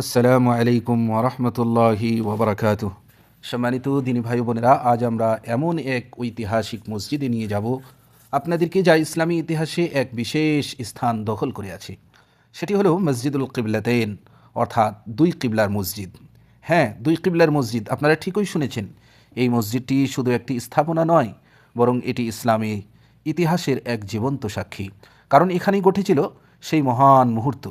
আসসালামু আলাইকুম ওরহমতুল্লাহি ওবরাকাতু সম্মানিত দিনী ভাই বোনেরা, আজ আমরা এমন এক ঐতিহাসিক মসজিদে নিয়ে যাব। আপনাদেরকে যা ইসলামী ইতিহাসে এক বিশেষ স্থান দখল করে আছে, সেটি হলো মসজিদুল কিবলাতেন অর্থাৎ দুই কিবলার মসজিদ। হ্যাঁ দুই কিবলার মসজিদ, আপনারা ঠিকই শুনেছেন। এই মসজিদটি শুধু একটি স্থাপনা নয়, বরং এটি ইসলামী ইতিহাসের এক জীবন্ত সাক্ষী। কারণ এখানেই ঘটেছিল সেই মহান মুহূর্ত।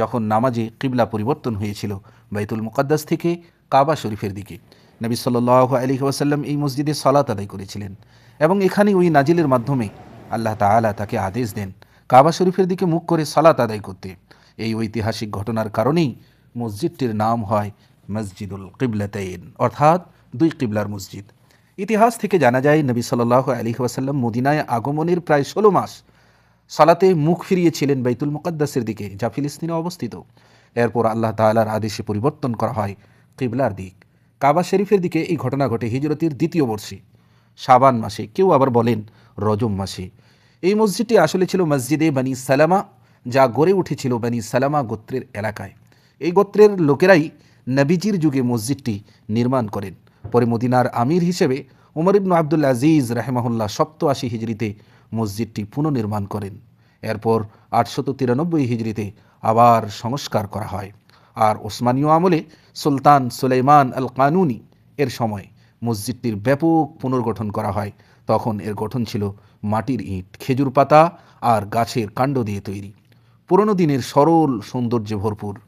যখন নামাজে কিবলা পরিবর্তন হয়েছিল বাইতুল মুকাদ্দাস থেকে কাবা শরীফের দিকে। নবী সাল্লাহ আলী ওয়াসাল্লাম এই মসজিদে সলাত আদায় করেছিলেন এবং এখানে ওই নাজিলের মাধ্যমে আল্লাহ তাআলা তাকে আদেশ দেন কাবা শরীফের দিকে মুখ করে সালাত আদায় করতে। এই ঐতিহাসিক ঘটনার কারণেই মসজিদটির নাম হয় মসজিদুল কিবলাতাইন, অর্থাৎ দুই কিবলার মসজিদ। ইতিহাস থেকে জানা যায়, নবী সাল্লাহ আলী ওয়াসাল্লাম মদিনায় আগমনের প্রায় ষোলো মাস সালাতে মুখ ফিরিয়েছিলেন বাইতুল মুকাদ্দাসের দিকে, যা ফিলিস্তিনে অবস্থিত। এরপর আল্লাহ তাআলার আদেশে পরিবর্তন করা হয় কিবলার দিক। কাবা শরীফের দিকে এই ঘটনা ঘটে হিজরতের দ্বিতীয় বর্ষে। শাবান মাসে, কেউ আবার বলেন রজম মাসে। এই মসজিদটি আসলে ছিল মসজিদে বানি সালামা, যা গড়ে উঠেছিল বানি সালামা গোত্রের এলাকায়। এই গোত্রের লোকেরাই নবীজির যুগে মসজিদটি নির্মাণ করেন। পরে মদিনার আমির হিসেবে উমর ইবনু আবদুল আজিজ রাহেমাহুল্লাহ সপ্তআশি হিজড়িতে মসজিদটি পুনর্নির্মাণ করেন। এরপর আটশত তিরানব্বই হিজড়িতে আবার সংস্কার করা হয়। আর ওসমানীয় আমলে সুলতান সুলাইমান আল কানুনি এর সময় মসজিদটির ব্যাপক পুনর্গঠন করা হয়। তখন এর গঠন ছিল মাটির ইট, খেজুর পাতা আর গাছের কাণ্ড দিয়ে তৈরি। পুরনো দিনের সরল সৌন্দর্যে ভরপুর।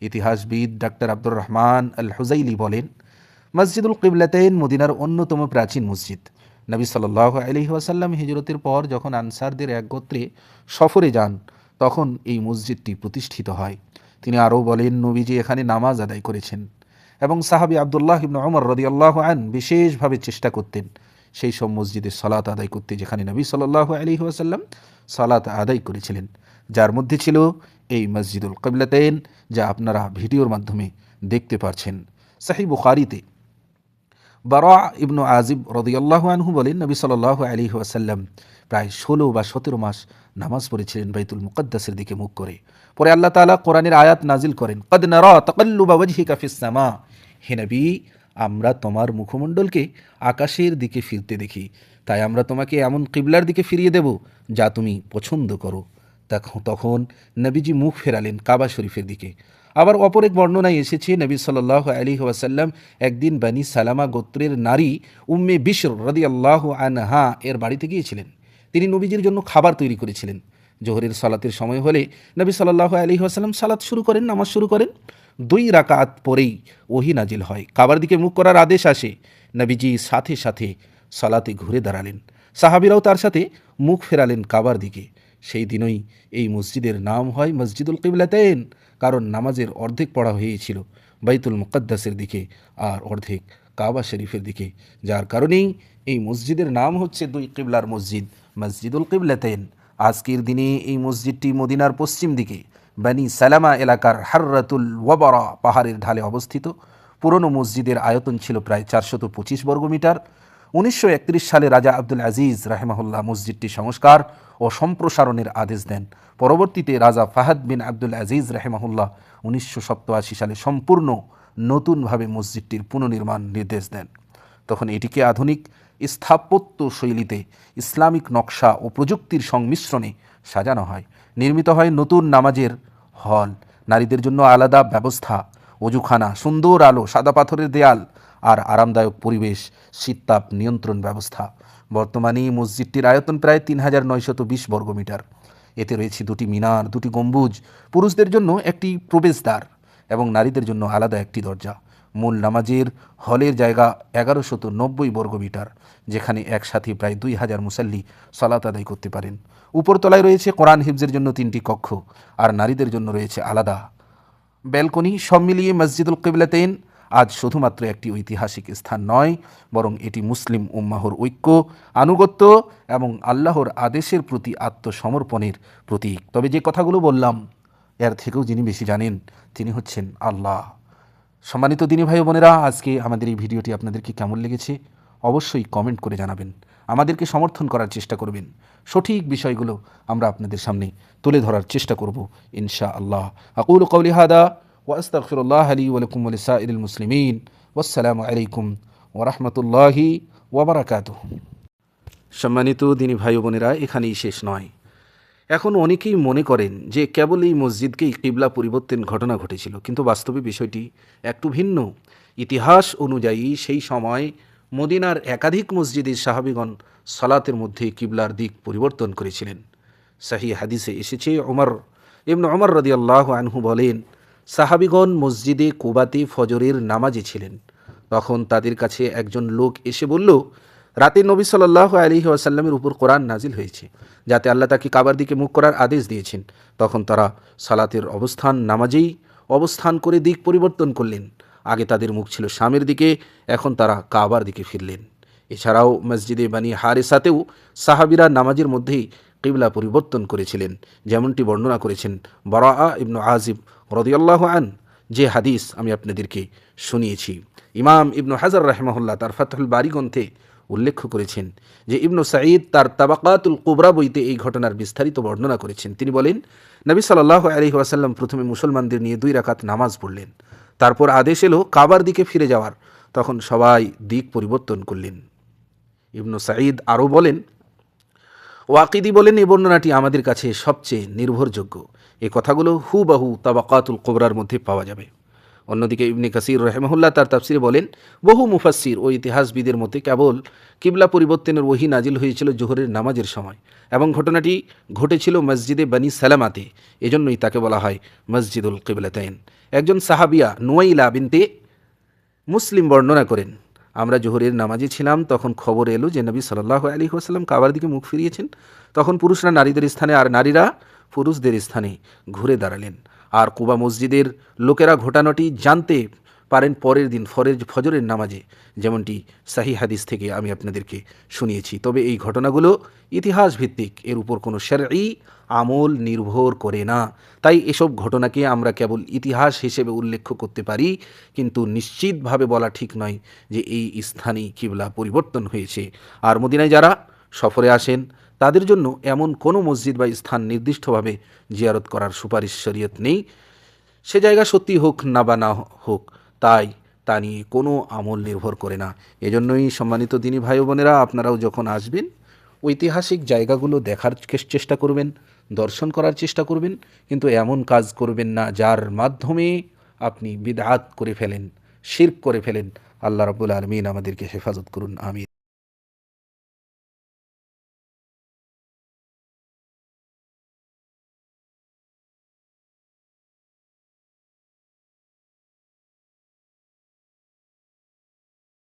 ইতিহাসবিদ doctor Abdur Rahman Al Huzaili বলেন, মসজিদুল কিবলাতাইন মদিনার অন্যতম প্রাচীন মসজিদ। নবী সাল্লাহ আলহি ওয়াসাল্লাম হিজরতের পর যখন আনসারদের এক গোত্রে সফরে যান, তখন এই মসজিদটি প্রতিষ্ঠিত হয়। তিনি আরও বলেন, নবীজি এখানে নামাজ আদায় করেছেন এবং সাহাবি আবদুল্লাহ ইবনু ওমর রদিয়াল্লাহ আন বিশেষভাবে চেষ্টা করতেন সেই সব মসজিদে সলাত আদায় করতে যেখানে নবী সাল্লাহ আলহি ওয়াসাল্লাম সালাত আদায় করেছিলেন। যার মধ্যে ছিল এই মসজিদুল কবিলাতেন যা আপনারা ভিডিওর মাধ্যমে দেখতে পারছেন। সাহি বুখারিতে বারা ইবনু আজিব রদিয়াল্লাহ আনহু বলেন, নবী সাল্লাহ আলী ওয়াসাল্লাম প্রায় ষোলো বা সতেরো মাস নামাজ পড়েছিলেন বাইতুল মুকদ্দাসের দিকে মুখ করে। পরে আল্লাহ তালা কোরআনের আয়াত নাজিল করেন, কদ নারা তকল্লু বাবজি কাফিসামা হে নবী, আমরা তোমার মুখমণ্ডলকে আকাশের দিকে ফিরতে দেখি, তাই আমরা তোমাকে এমন কিবলার দিকে ফিরিয়ে দেব যা তুমি পছন্দ করো। তখন তখন নবীজি মুখ ফেরালেন কাবা শরীফের দিকে। আবার অপর এক বর্ণনায় এসেছে, নবী সাল্লাহ আলী ওয়াসাল্লাম একদিন বানি সালামা গোত্রের নারী উম্মে বিশর রদি আল্লাহ আনহা এর বাড়িতে গিয়েছিলেন। তিনি নবীজির জন্য খাবার তৈরি করেছিলেন। জোহরের সালাতের সময় হলে নবী সাল্লাহ আলী ওয়াসাল্লাম সালাত শুরু করেন, নামাজ শুরু করেন। দুই রাকাত পরেই ওহি নাজিল হয়। কাবার দিকে মুখ করার আদেশ আসে। নবীজি সাথে সাথে সালাতে ঘুরে দাঁড়ালেন। সাহাবিরাও তার সাথে মুখ ফেরালেন কাবার দিকে। সেই দিনই এই মসজিদের নাম হয় মসজিদুল কিবলাতেন। কারণ নামাজের অর্ধেক পড়া হয়েছিল বাইতুল মুকদ্দাসের দিকে আর অর্ধেক কাবা শরীফের দিকে। যার কারণেই এই মসজিদের নাম হচ্ছে দুই কিবলার মসজিদ, মসজিদুল কিবলাতেন আজকের দিনে এই মসজিদটি মদিনার পশ্চিম দিকে, বানি সালামা এলাকার হাররাতুল ওয়াবরা পাহাড়ের ঢালে অবস্থিত। পুরনো মসজিদের আয়তন ছিল প্রায় চারশত পঁচিশ বর্গমিটার। উনিশশো একত্রিশ সালে রাজা আব্দুল আজিজ রাহেমাহুল্লাহ মসজিদটি সংস্কার ও সম্প্রসারণের আদেশ দেন। পরবর্তীতে রাজা ফাহাদ বিন আব্দুল আজিজ রাহেমাহুল্লাহ উনিশশো সালে সম্পূর্ণ নতুনভাবে মসজিদটির পুনর্নির্মাণ নির্দেশ দেন। তখন এটিকে আধুনিক স্থাপত্য শৈলীতে ইসলামিক নকশা ও প্রযুক্তির সংমিশ্রণে সাজানো হয়। নির্মিত হয় নতুন নামাজের হল, নারীদের জন্য আলাদা ব্যবস্থা, অজুখানা, সুন্দর আলো, সাদা পাথরের দেয়াল আর আরামদায়ক পরিবেশ, শীততাপ নিয়ন্ত্রণ ব্যবস্থা। বর্তমানে মসজিদটির আয়তন প্রায় তিন হাজার নয়শত বিশ বর্গমিটার এতে রয়েছে দুটি মিনার, দুটি গম্বুজ, পুরুষদের জন্য একটি প্রবেশদ্বার এবং নারীদের জন্য আলাদা একটি দরজা। মূল নামাজের হলের জায়গা এগারোশত নব্বই বর্গমিটার যেখানে একসাথে প্রায় দুই হাজার মুসাল্লি সালাত আদায় করতে পারেন। উপরতলায় রয়েছে কোরআন হিফজের জন্য তিনটি কক্ষ, আর নারীদের জন্য রয়েছে আলাদা ব্যালকনি। সব মিলিয়ে মসজিদুল কিবলাতেন আজ শুধুমাত্র একটি ঐতিহাসিক স্থান নয়, বরং এটি মুসলিম উম্মাহর ঐক্য, আনুগত্য এবং আল্লাহর আদেশের প্রতি আত্মসমর্পণের প্রতীক। তবে যে কথাগুলো বললাম, এর থেকেও যিনি বেশি জানেন, তিনি হচ্ছেন আল্লাহ। সম্মানিত দিনী ভাই বোনেরা, আজকে আমাদের এই ভিডিওটি আপনাদেরকে কেমন লেগেছে, অবশ্যই কমেন্ট করে জানাবেন। আমাদেরকে সমর্থন করার চেষ্টা করবেন। সঠিক বিষয়গুলো আমরা আপনাদের সামনে তুলে ধরার চেষ্টা করব ইনশা আল্লাহ আকুল কৌলি হাদা ওয়াস্তাগফিরুল্লাহ আলী ওয়ালাইকুম ওয়ালিসাইরিল মুসলিমিন ওয়াসসালামু আলাইকুম ওরহমতুল্লাহি ওবরাকাতুহ সম্মানিত দিনী ভাই বোনেরা, এখানেই শেষ নয়। এখন অনেকেই মনে করেন যে কেবল এই মসজিদকেই কিবলা পরিবর্তন ঘটনা ঘটেছিল, কিন্তু বাস্তবে বিষয়টি একটু ভিন্ন। ইতিহাস অনুযায়ী সেই সময় মদিনার একাধিক মসজিদের সাহাবিগণ সালাতের মধ্যে কিবলার দিক পরিবর্তন করেছিলেন। সাহি হাদিসে এসেছে ওমর ইবন ওমর রদিয়াল্লাহ আনহু বলেন সাহাবিগণ মসজিদে কুবাতে ফজরের নামাজে ছিলেন। তখন তাদের কাছে একজন লোক এসে বলল, রাতে নবী সাল্লাহ আলী আসাল্লামের উপর কোরআন নাজিল হয়েছে, যাতে আল্লাহ তাকে কাবার দিকে মুখ করার আদেশ দিয়েছেন। তখন তারা সালাতের অবস্থান, নামাজেই অবস্থান করে দিক পরিবর্তন করলেন। আগে তাদের মুখ ছিল শামের দিকে, এখন তারা কাবার দিকে ফিরলেন। এছাড়াও মসজিদে বানি হারেসাতেও সাহাবিরা নামাজের মধ্যেই কিবলা পরিবর্তন করেছিলেন, যেমনটি বর্ণনা করেছেন বরা ইবনু আজিব রদিয়াল্লাহ আন, যে হাদিস আমি আপনাদেরকে শুনিয়েছি। ইমাম ইবনু হাজার রাহমাহুল্লাহ তার ফাতহুল বারি গ্রন্থে উল্লেখ করেছেন যে ইবনু সাঈদ তার তাবাকাতুল কুবরা বইতে এই ঘটনার বিস্তারিত বর্ণনা করেছেন। তিনি বলেন, নবী সাল্লাহ আলহি ওয়াসাল্লাম প্রথমে মুসলমানদের নিয়ে দুই রাকাত নামাজ পড়লেন। তারপর আদেশ এলো কাবার দিকে ফিরে যাওয়ার। তখন সবাই দিক পরিবর্তন করলেন। ইবনু সাঈদ আরও বলেন, ওয়াকিদি বলেন, এই বর্ণনাটি আমাদের কাছে সবচেয়ে নির্ভরযোগ্য। এই কথাগুলো হুবাহু তাবাকাতুল কোবরার মধ্যে পাওয়া যাবে। অন্যদিকে ইবনে কাসির রহেমহুল্লাহ তার তাফসিরে বলেন, বহু মুফাসির ও ইতিহাসবিদের মতে কেবল কিবলা পরিবর্তনের ওহি নাজিল হয়েছিল জোহরের নামাজের সময় এবং ঘটনাটি ঘটেছিল মসজিদে বানি সালামাতে। এজন্যই তাকে বলা হয় মসজিদুল কিবলাতাইন। একজন সাহাবিয়া নোয়াইলা বিনতে মুসলিম বর্ণনা করেন, আমরা জোহরের নামাজে ছিলাম, তখন খবর এলো যে নবী সাল্লাহ আলী আসাল্লাম কাবার দিকে মুখ ফিরিয়েছেন। তখন পুরুষরা নারীদের স্থানে আর নারীরা পুরুষদের স্থানে ঘুরে দাঁড়ালেন। আর কুবা মসজিদের লোকেরা ঘটানোটি জানতে পারেন পরের দিন ফরের ফজরের নামাজে, যেমনটি সাহি হাদিস থেকে আমি আপনাদেরকে শুনিয়েছি। তবে এই ঘটনাগুলো ইতিহাস ভিত্তিক এর উপর কোনো শেরই আমল নির্ভর করে না। তাই এসব ঘটনাকে আমরা কেবল ইতিহাস হিসেবে উল্লেখ করতে পারি, কিন্তু নিশ্চিতভাবে বলা ঠিক নয় যে এই স্থানেই কিবলা পরিবর্তন হয়েছে। আর মদিনায় যারা সফরে আসেন তাদের জন্য এমন কোনো মসজিদ বা স্থান নির্দিষ্টভাবে জিয়ারত করার সুপারিশ শরীয়ত নেই। সে জায়গা সত্যি হোক না বা না হোক, তাই তা নিয়ে কোনো আমল নির্ভর করে না। এজন্যই সম্মানিত দিনী ভাই বোনেরা, আপনারাও যখন আসবেন, ঐতিহাসিক জায়গাগুলো দেখার চেষ্টা করবেন, দর্শন করার চেষ্টা করবেন, কিন্তু এমন কাজ করবেন না যার মাধ্যমে আপনি বিদআত করে ফেলেন, শির্ক করে ফেলেন। আল্লাহ রাবুল আলমিন আমাদেরকে হেফাজত করুন, আমিন।